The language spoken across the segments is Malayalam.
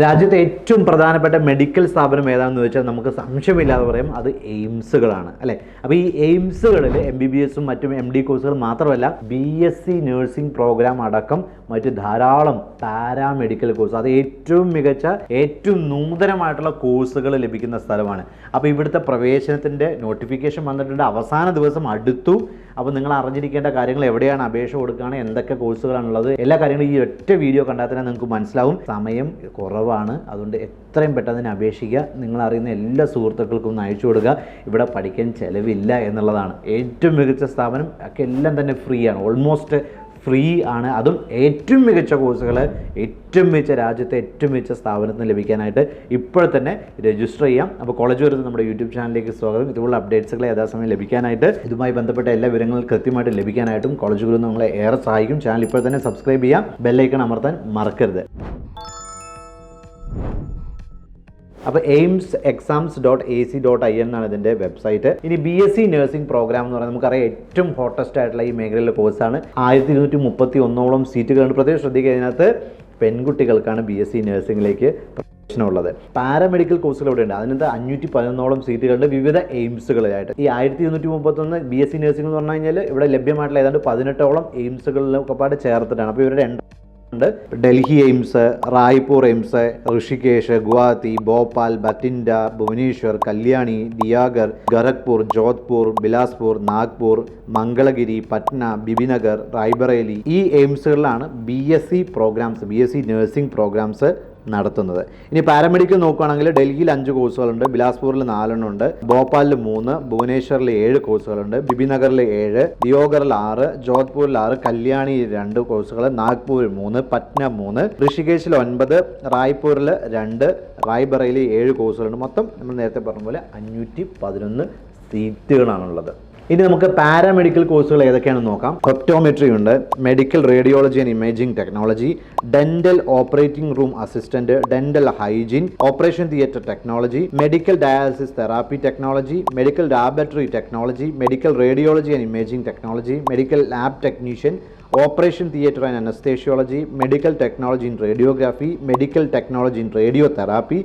രാജ്യത്തെ ഏറ്റവും പ്രധാനപ്പെട്ട മെഡിക്കൽ സ്ഥാപനം ഏതാണെന്ന് വെച്ചാൽ നമുക്ക് സംശയമില്ലാതെ പറയും അത് എയിംസുകളാണ് അല്ലേ? അപ്പോൾ ഈ എയിംസുകളിൽ എം ബി ബി എസും മറ്റും എം ഡി കോഴ്സുകൾ മാത്രമല്ല B S C nursing programme അടക്കം മറ്റ് ധാരാളം പാരാമെഡിക്കൽ കോഴ്സ് അത് ഏറ്റവും മികച്ച ഏറ്റവും നൂതനമായിട്ടുള്ള കോഴ്സുകൾ ലഭിക്കുന്ന സ്ഥലമാണ്. അപ്പോൾ ഇവിടുത്തെ പ്രവേശനത്തിന്റെ നോട്ടിഫിക്കേഷൻ വന്നിട്ടുണ്ട് അവസാന ദിവസം അടുത്തു. അപ്പോൾ നിങ്ങൾ അറിഞ്ഞിരിക്കേണ്ട കാര്യങ്ങൾ എവിടെയാണ് അപേക്ഷ കൊടുക്കുകയാണ് എന്തൊക്കെ കോഴ്സുകളാണുള്ളത് എല്ലാ കാര്യങ്ങളും ഈ ഒറ്റ വീഡിയോ കണ്ടാൽ തന്നെ നിങ്ങൾക്ക് മനസ്സിലാവും. സമയം കുറവാണ്. അതുകൊണ്ട് എത്രയും പെട്ടെന്ന് അപേക്ഷിക്കുക. നിങ്ങൾ അറിയുന്ന എല്ലാ സുഹൃത്തുക്കൾക്കും അയച്ചു കൊടുക്കുക. ഇവിടെ പഠിക്കാൻ ചിലവില്ല എന്നുള്ളതാണ്. ഏറ്റവും മികച്ച സ്ഥാപനം ഒക്കെ എല്ലാം തന്നെ ഫ്രീ ആണ്. ഓൾമോസ്റ്റ് ഫ്രീ ആണ്. അതും ഏറ്റവും മികച്ച കോഴ്സുകൾ ഏറ്റവും മികച്ച രാജ്യത്തെ ഏറ്റവും മികച്ച സ്ഥാപനത്തിന് ലഭിക്കാനായിട്ട് ഇപ്പോൾ തന്നെ രജിസ്റ്റർ ചെയ്യാം. അപ്പോൾ കോളേജ് വരുന്നത് നമ്മുടെ യൂട്യൂബ് ചാനലിലേക്ക് സ്വാഗതം. ഇതുപോലുള്ള അപ്ഡേറ്റ്സുകൾ യഥാസമയം ലഭിക്കാനായിട്ട് ഇതുമായി ബന്ധപ്പെട്ട എല്ലാ വിവരങ്ങളും കൃത്യമായിട്ട് ലഭിക്കാനായിട്ടും കോളേജ് ഗുരു നമ്മളെ ഏറെ സഹായിക്കും. ചാനൽ ഇപ്പോൾ തന്നെ സബ്സ്ക്രൈബ് ചെയ്യാം. ബെല്ലൈക്കൺ അമർത്താൻ മറക്കരുത്. അപ്പോൾ AIIMS exams dot A C dot I എന്നാണ് ഇതിന്റെ വെബ്സൈറ്റ് ഇനി B S C nursing programme എന്ന് പറയുന്നത് നമുക്കറിയാം ഏറ്റവും ഹോട്ടസ്റ്റ് ആയിട്ടുള്ള ഈ മേഖലയിലെ കോഴ്സാണ് ആയിരത്തി ഇരുന്നൂറ്റി മുപ്പത്തി ഒന്നോളം സീറ്റുകളുണ്ട് പ്രത്യേകം ശ്രദ്ധിക്കുക ഇതിനകത്ത് പെൺകുട്ടികൾക്കാണ് ബി എസ് സി നഴ്സിംഗിലേക്ക് പ്രവേശനമുള്ളത് പാരാമെഡിക്കൽ കോഴ്സുകൾ ഇവിടെ ഉണ്ട് അതിനകത്ത് അഞ്ഞൂറ്റി പതിനൊന്നോളം സീറ്റുകളുണ്ട് വിവിധ എയിംസുകളിലായിട്ട് ഈ ആയിരത്തി ഇരുന്നൂറ്റി മുപ്പത്തൊന്ന് ബി എസ് സി നഴ്സിംഗ് എന്ന് പറഞ്ഞു കഴിഞ്ഞാൽ ഇവിടെ ലഭ്യമായിട്ടുള്ള ഏതാണ്ട് പതിനെട്ടോളം എയിംസുകളിലൊക്കെ പാട് ചേർത്തിട്ടാണ്. അപ്പോൾ ഇവരുടെ എണ്ണം ഉണ്ട്. Delhi AIIMS Raipur AIIMS Rishikesh Guwahati Bhopal Bathinda Bhubaneswar Kalyani Deoghar Gorakhpur Jodhpur Bilaspur Nagpur Mangalagiri Patna Bibinagar Raebareli. ഈ എയിംസുകളിലാണ് B S C programmes B S C nursing programmes നടത്തുന്നത്. ഇനി പാരാമെഡിക്കൽ നോക്കുകയാണെങ്കിൽ ഡൽഹിയിൽ അഞ്ച് കോഴ്സുകളുണ്ട് ബിലാസ്പൂരിൽ നാലെണ്ണം ഉണ്ട് ഭോപ്പാലിൽ മൂന്ന് ഭുവനേശ്വറിൽ ഏഴ് കോഴ്സുകളുണ്ട് ബിബിനഗറിൽ ഏഴ് ദിയോഗറിൽ ആറ് ജോധ്പൂരിൽ ആറ് കല്യാണിയിൽ രണ്ട് കോഴ്സുകൾ നാഗ്പൂരിൽ മൂന്ന് പറ്റ്ന മൂന്ന് ഋഷികേശിൽ ഒൻപത് റായ്പൂരിൽ രണ്ട് റായ്ബറയിൽ ഏഴ് കോഴ്സുകളുണ്ട്. മൊത്തം നമ്മൾ നേരത്തെ പറഞ്ഞ പോലെ അഞ്ഞൂറ്റി പതിനൊന്ന് സീറ്റുകളാണുള്ളത്. ഇനി നമുക്ക് പാരാമെഡിക്കൽ കോഴ്സുകൾ ഏതൊക്കെയാണെന്ന് നോക്കാം. ഒപ്റ്റോമെട്രി ഉണ്ട് medical radiology and imaging technology dental operating room assistant dental hygiene operation theatre technology medical dialysis therapy technology medical laboratory technology medical radiology and imaging technology medical lab technician operation theatre and anaesthesiology medical technology in radiography medical technology in radiotherapy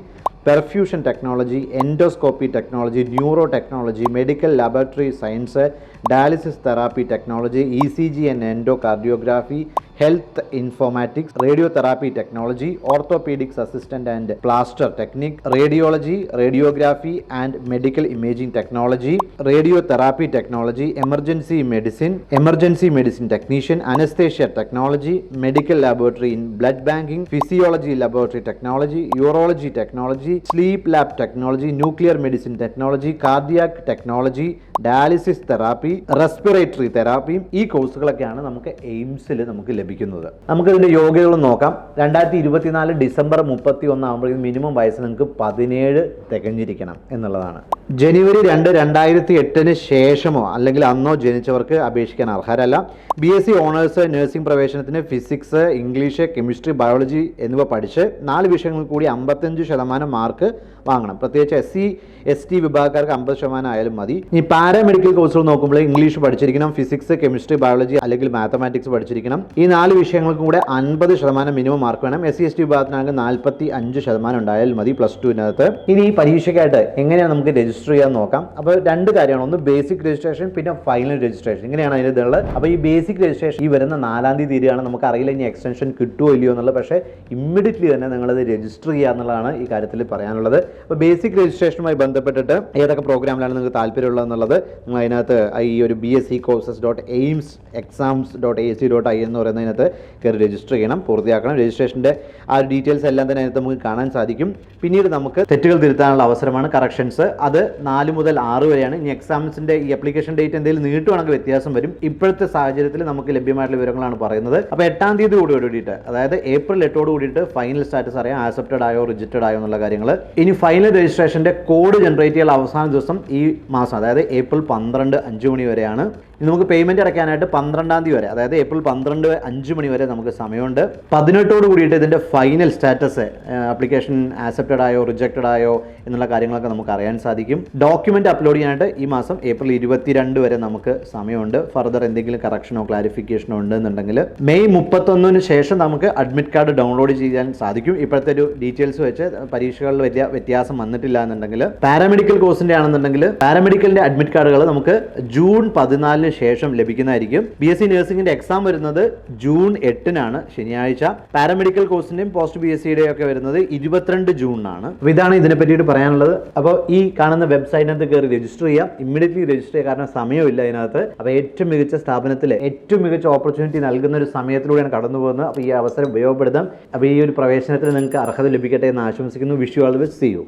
perfusion technology endoscopy technology neuro technology medical laboratory science dialysis therapy technology E C G and cardiography health informatics radiotherapy technology orthopaedics assistant and plaster technique radiology radiography and medical imaging technology radiotherapy technology emergency medicine emergency medicine technician anaesthesia technology medical laboratory in blood banking physiology laboratory technology urology technology sleep lab technology nuclear medicine technology cardiac technology dialysis therapy respiratory തെറാപ്പിയും ഈ കോഴ്സുകളൊക്കെയാണ് നമുക്ക് എയിംസിൽ നമുക്ക് ലഭിക്കുന്നത് നമുക്ക് നമുക്കിതിന്റെ യോഗ്യതകൾ നോക്കാം. രണ്ടായിരത്തി ഇരുപത്തിനാല് ഡിസംബർ മുപ്പത്തി ഒന്നാകുമ്പോഴേക്കും മിനിമം വയസ്സ് നിങ്ങൾക്ക് പതിനേഴ് തികഞ്ഞിരിക്കണം എന്നുള്ളതാണ്. ജനുവരി രണ്ട് രണ്ടായിരത്തി എട്ടിന് ശേഷമോ അല്ലെങ്കിൽ അന്നോ ജനിച്ചവർക്ക് അപേക്ഷിക്കാൻ അർഹരല്ല. B S C honours nursing പ്രവേശനത്തിന് ഫിസിക്സ് ഇംഗ്ലീഷ് കെമിസ്ട്രി ബയോളജി എന്നിവ പഠിച്ച് നാല് വിഷയങ്ങൾ കൂടി അമ്പത്തഞ്ച് ശതമാനം മാർക്ക് വാങ്ങണം. പ്രത്യേകിച്ച് എസ് സി എസ് ടി വിഭാഗക്കാർക്ക് അമ്പത് ശതമാനം ആയാലും മതി. ഈ പാരാമെഡിക്കൽ കോഴ്സുകൾ നോക്കുമ്പോൾ ഇംഗ്ലീഷ് പഠിച്ചിരിക്കണം ഫിസിക്സ് കെമിസ്ട്രി ബയോളജി അല്ലെങ്കിൽ മാത്തമാറ്റിക്സ് പഠിച്ചിരിക്കണം. ഈ നാല് വിഷയങ്ങൾക്കും കൂടെ അൻപത് ശതമാനം മിനിമം മാർക്ക് വേണം. എസ് സി എസ് ടി വിഭാഗത്തിനാണെങ്കിൽ നാൽപ്പത്തി അഞ്ച് ശതമാനം ഉണ്ടായാൽ മതി പ്ലസ് ടുവിനകത്ത് ഇനി ഈ പരീക്ഷയ്ക്കായിട്ട് എങ്ങനെയാണ് നമുക്ക് രജിസ്റ്റർ ചെയ്യാൻ നോക്കാം. അപ്പോൾ രണ്ട് കാര്യമാണ്. ഒന്ന് ബേസിക് രജിസ്ട്രേഷൻ പിന്നെ ഫൈനൽ രജിസ്ട്രേഷൻ ഇങ്ങനെയാണ് അതിന്റെ ഇതുള്ളത്. അപ്പോൾ ഈ ബേസിക് രജിസ്ട്രേഷൻ ഈ വരുന്ന നാലാം തീയതി നമുക്ക് അറിയില്ല ഇനി എക്സ്റ്റൻഷൻ കിട്ടുമോ ഇല്ലയോ എന്നുള്ളത്. പക്ഷേ ഇമ്മീഡിയറ്റ്ലി തന്നെ നിങ്ങളത് രജിസ്റ്റർ ചെയ്യുക എന്നുള്ളതാണ് ഈ കാര്യത്തിൽ പറയാനുള്ളത്. അപ്പോൾ ബേസിക് രജിസ്ട്രേഷനുമായി ബന്ധപ്പെട്ടിട്ട് ഏതൊക്കെ പ്രോഗ്രാമിലാണ് നിങ്ങൾക്ക് താല്പര്യമുള്ളത് എന്നുള്ളത് നിങ്ങൾ അതിനകത്ത് ഈ ഒരു B S C courses dot AIIMS exams dot A C dot I എന്ന് പറയുന്നതിനകത്ത് കയറി രജിസ്റ്റർ ചെയ്യണം. പൂർത്തിയാക്കണം. രജിസ്ട്രേഷന്റെ ആ ഡീറ്റെയിൽസ് എല്ലാം തന്നെ അതിനകത്ത് നമുക്ക് കാണാൻ സാധിക്കും. പിന്നീട് നമുക്ക് തെറ്റുകൾ തിരുത്താനുള്ള അവസരമാണ് കറക്ഷൻസ് അത് നാല് മുതൽ ആറ് വരെയാണ്. ഇനി എക്സാംസിന്റെ ഈ അപ്ലിക്കേഷൻ ഡേറ്റ് എന്തെങ്കിലും നീട്ടുവാണെങ്കിൽ വ്യത്യാസം വരും. ഇപ്പോഴത്തെ സാഹചര്യത്തിൽ നമുക്ക് ലഭ്യമായിട്ടുള്ള വിവരങ്ങളാണ് പറയുന്നത്. അപ്പോൾ എട്ടാം തീയതി കൂടി കൂടിയിട്ട് അതായത് ഏപ്രിൽ എട്ടോട് കൂടിയിട്ട് ഫൈനൽ സ്റ്റാറ്റസ് അറിയാം. ആക്സെപ്റ്റഡ് ആയോ റിജക്റ്റഡ് ആയോ എന്നുള്ള കാര്യങ്ങൾ ഇനി ഫൈനൽ രജിസ്ട്രേഷന്റെ കോഡ് ജനറേറ്റ് ചെയ്യാനുള്ള അവസാന ദിവസം ഈ മാസം അതായത് ഏപ്രിൽ പന്ത്രണ്ട് അഞ്ച് മണി വരെയാണ്. ഇനി നമുക്ക് പേയ്മെന്റ് അടയ്ക്കാനായിട്ട് പന്ത്രണ്ടാം തീയതി വരെ അതായത് ഏപ്രിൽ പന്ത്രണ്ട് അഞ്ച് മണി വരെ നമുക്ക് സമയമുണ്ട്. പതിനെട്ടോട് കൂടിയിട്ട് ഇതിന്റെ ഫൈനൽ സ്റ്റാറ്റസ് ആപ്ലിക്കേഷൻ ആക്സെപ്റ്റഡ് ആയോ റിജക്റ്റഡ് ആയോ എന്നുള്ള കാര്യങ്ങളൊക്കെ നമുക്ക് അറിയാൻ സാധിക്കും. ഡോക്യുമെന്റ് അപ്ലോഡ് ചെയ്യാനായിട്ട് ഈ മാസം ഏപ്രിൽ ഇരുപത്തിരണ്ട് വരെ നമുക്ക് സമയമുണ്ട്. ഫർദർ എന്തെങ്കിലും കറക്ഷനോ ക്ലാരിഫിക്കേഷനോ ഉണ്ടെന്നുണ്ടെങ്കിൽ മെയ് മുപ്പത്തൊന്നിന് ശേഷം നമുക്ക് അഡ്മിറ്റ് കാർഡ് ഡൗൺലോഡ് ചെയ്യാൻ സാധിക്കും. ഇപ്പോഴത്തെ ഒരു ഡീറ്റെയിൽസ് വെച്ച് പരീക്ഷകളിൽ വലിയ വ്യത്യാസം വന്നിട്ടില്ല എന്നുണ്ടെങ്കിൽ പാരാമെഡിക്കൽ കോഴ്സിന്റെ ആണെന്നുണ്ടെങ്കിൽ പാരാമെഡിക്കലിന്റെ അഡ്മിറ്റ് കാർഡുകൾ നമുക്ക് ജൂൺ പതിനാലിന് ശേഷം ലഭിക്കുന്നതായിരിക്കും. ബി എസ് സി നഴ്സിംഗിന്റെ എക്സാം വരുന്നത് ജൂൺ എട്ടിനാണ് ശനിയാഴ്ച. പാരാമെഡിക്കൽ കോഴ്സിന്റെയും പോസ്റ്റ് ബി എസ് സിയുടെയും ഒക്കെ വരുന്നത് ഇരുപത്തിരണ്ട് ജൂണിനാണ് അപ്പോൾ ഇതാണ് ഇതിനെ പറ്റിയിട്ട് പറയാനുള്ളത്. അപ്പോൾ ഈ കാണുന്ന വെബ്സൈറ്റിനകത്ത് കയറി രജിസ്റ്റർ ചെയ്യാം. ഇമ്മീഡിയറ്റ്ലി രജിസ്റ്റർ ചെയ്യാൻ കാരണം സമയമില്ല അതിനകത്ത്. അപ്പോൾ ഏറ്റവും മികച്ച സ്ഥാപനത്തിലെ ഏറ്റവും മികച്ച ഓപ്പർച്യൂണിറ്റി നൽകുന്ന ഒരു സമയത്തിലൂടെയാണ് കടന്നു പോകുന്നത്. അപ്പോൾ ഈ അവസരം ഉപയോഗപ്പെടുത്താം. അപ്പോൾ ഈ ഒരു പ്രവേശനത്തിന് നിങ്ങൾക്ക് അർഹത ലഭിക്കട്ടെ എന്ന് ആശംസിക്കുന്നു. വിഷു ആൾ വെച്ച് സി യു